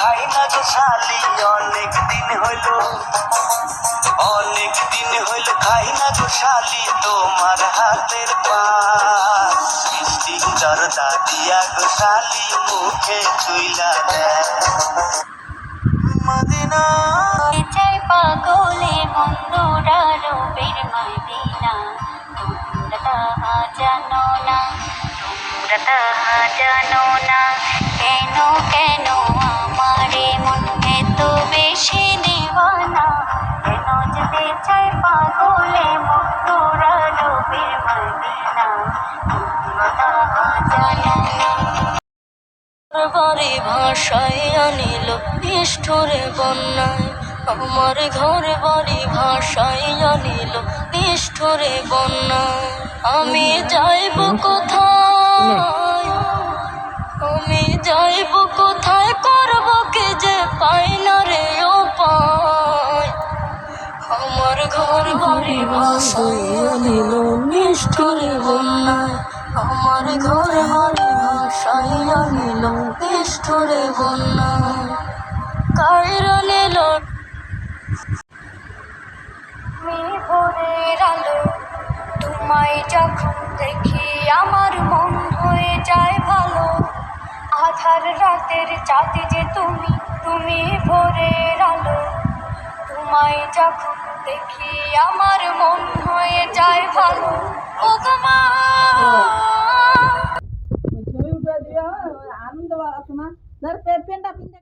খাই না গো শালি অনেক দিন হইল খাই না গো শালি তোমার হাতের পান মিষ্টি জর্দা দিয়া গো শালি মুখে তুইলা দেয়। মদিনা চাই পাগলে বন্ধুরা রবের মদিনা। তোমরা তাহা জানো না, তোমরা তাহা জানো না। কেন কেন পাগলে বন্ধুরা রবের মদিনা বাড়ি ভাষায় আনিল নিষ্ঠুরে বন্যায় আমার ঘর বাড়ি ভাষায় আনিল নিষ্ঠুরে বন্যায়। আমি যাইব কোথায়? আমি যাইব ঘর আনিল নিষ্ঠুরে বন্যায় আমার ঘর বাড়ি ভাষায় আনিল নিষ্ঠুরে বন্যায় কায়রা নিল ভোরের আলো তোমায় যখন দেখি আমার মন হয়ে যায় ভালো আধার রাতের চাঁদে যে তুমি তুমি ভোরের আলো। তোমায় যখন দেখি আমার মন হয়ে যায় ভালো। ও গো মা! ছবি উঠে দিও আনন্দ না। ধর পেনটা পিনটা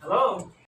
Hello?